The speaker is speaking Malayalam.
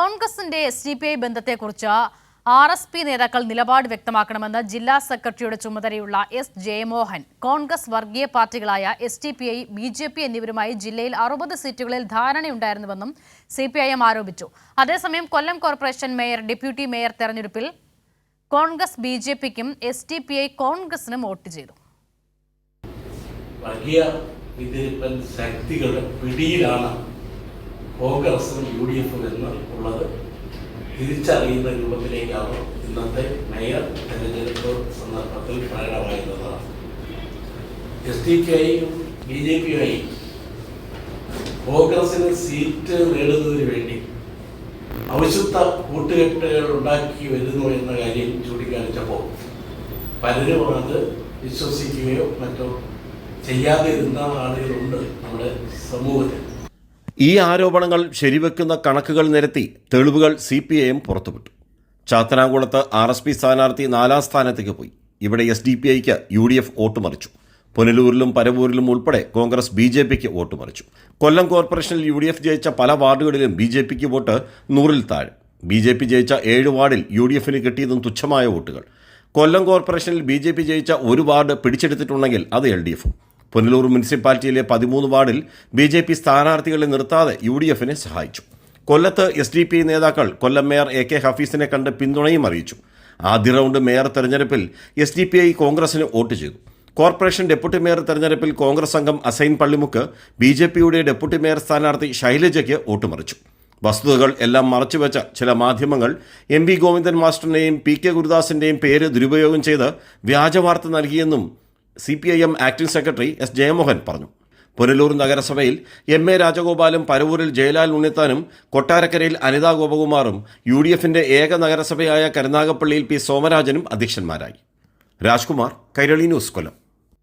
കോൺഗ്രസിന്റെ എസ് ഡി പി ഐ ബന്ധത്തെക്കുറിച്ച് ആർ എസ് പി നേതാക്കൾ നിലപാട് വ്യക്തമാക്കണമെന്ന് ജില്ലാ സെക്രട്ടറിയുടെ ചുമതലയുള്ള എസ് ജയമോഹൻ കോൺഗ്രസ് വർഗീയ പാർട്ടികളായ S D P I B J P എന്നിവരുമായി ജില്ലയിൽ അറുപത് സീറ്റുകളിൽ ധാരണയുണ്ടായിരുന്നുവെന്നും സി പി ഐ എം ആരോപിച്ചു. അതേസമയം Kollam corporation mayor deputy mayor തെരഞ്ഞെടുപ്പിൽ കോൺഗ്രസ് ബി ജെ പിക്കും എസ് ഡി പി ഐ കോൺഗ്രസിനും വോട്ട് ചെയ്തു. വർഗീയ ശക്തികളുടെ പിടിയിലാണ് കോൺഗ്രസും യു ഡി എഫും എന്ന് ഉള്ളത് തിരിച്ചറിയുന്ന രൂപത്തിലേക്കാണ് ഇന്നത്തെ മേയർ തെരഞ്ഞെടുപ്പ് സന്ദർഭത്തിൽ പ്രകടമായിരുന്നതാണ് എസ് ഡി പി ഐയും ബി ജെ പിയുമായി കോൺഗ്രസിന് സീറ്റ് നേടുന്നതിന് വേണ്ടി അവിശുദ്ധ കൂട്ടുകെട്ടുകൾ ഉണ്ടാക്കി വരുന്നു എന്ന കാര്യം ചൂണ്ടിക്കാണിച്ചപ്പോൾ പലരും അത് വിശ്വസിക്കുകയോ മറ്റോ ചെയ്യാതെ ഇരുന്ന ആളുകളുണ്ട് നമ്മുടെ സമൂഹത്തിൽ. ഈ ആരോപണങ്ങൾ ശരിവെക്കുന്ന കണക്കുകൾ നിരത്തി തെളിവുകൾ സി പി ഐ എം പുറത്തുവിട്ടു. ചാത്തനാകുളത്ത് ആർ എസ് പി സ്ഥാനാർത്ഥി നാലാം സ്ഥാനത്തേക്ക് പോയി. ഇവിടെ എസ് ഡി പി ഐക്ക് യു ഡി എഫ് വോട്ട് മറിച്ചു. പുനലൂരിലും പരവൂരിലും ഉൾപ്പെടെ കോൺഗ്രസ് ബി ജെ പിക്ക് വോട്ട് മറിച്ചു. കൊല്ലം കോർപ്പറേഷനിൽ യു ഡി എഫ് ജയിച്ച പല വാർഡുകളിലും ബി ജെ പിക്ക് വോട്ട് നൂറിൽ താഴെ. ബി ജെ പി ജയിച്ച ഏഴ് വാർഡിൽ യു ഡി എഫിന് കിട്ടിയതും തുച്ഛമായ വോട്ടുകൾ. കൊല്ലം കോർപ്പറേഷനിൽ ബി ജെ പി ജയിച്ച ഒരു വാർഡ് പിടിച്ചെടുത്തിട്ടുണ്ടെങ്കിൽ അത് എൽ ഡി എഫും. പുനലൂർ മുനിസിപ്പാലിറ്റിയിലെ പതിമൂന്ന് വാർഡിൽ ബി ജെ പി സ്ഥാനാർത്ഥികളെ നിർത്താതെ യു ഡി എഫിനെ സഹായിച്ചു. കൊല്ലത്ത് എസ് ഡി പി നേതാക്കൾ കൊല്ലം മേയർ എ കെ ഹഫീസിനെ കണ്ട് പിന്തുണയും അറിയിച്ചു. ആദ്യ റൗണ്ട് മേയർ തെരഞ്ഞെടുപ്പിൽ എസ് ഡി പി ഐ കോൺഗ്രസിന് വോട്ട് ചെയ്തു. കോർപ്പറേഷൻ ഡെപ്യൂട്ടി മേയർ തെരഞ്ഞെടുപ്പിൽ കോൺഗ്രസ് അംഗം അസൈൻ പള്ളിമുക്ക് ബി ജെ പിയുടെ ഡെപ്യൂട്ടി മേയർ സ്ഥാനാർത്ഥി ശൈലജയ്ക്ക് വോട്ട് മറിച്ചു. വസ്തുതകൾ എല്ലാം മറച്ചുവെച്ച ചില മാധ്യമങ്ങൾ എം വി ഗോവിന്ദൻ മാസ്റ്ററിന്റെയും പി കെ ഗുരുദാസിന്റെയും പേര് ദുരുപയോഗം ചെയ്ത് വ്യാജവാർത്ത നൽകിയെന്നും C P I M acting secretary S Jayamohan പറഞ്ഞു. പുനലൂർ നഗരസഭയിൽ എം എ രാജഗോപാലും പരവൂരിൽ ജയലാൽ ഉണ്ണിത്താനും കൊട്ടാരക്കരയിൽ അനിതാ ഗോപകുമാറും യു ഡി എഫിന്റെ ഏക നഗരസഭയായ കരുനാഗപ്പള്ളിയിൽ പി സോമരാജനും അധ്യക്ഷന്മാരായി. രാജ്കുമാർ കൈരളി ന്യൂസ് കൊല്ലം.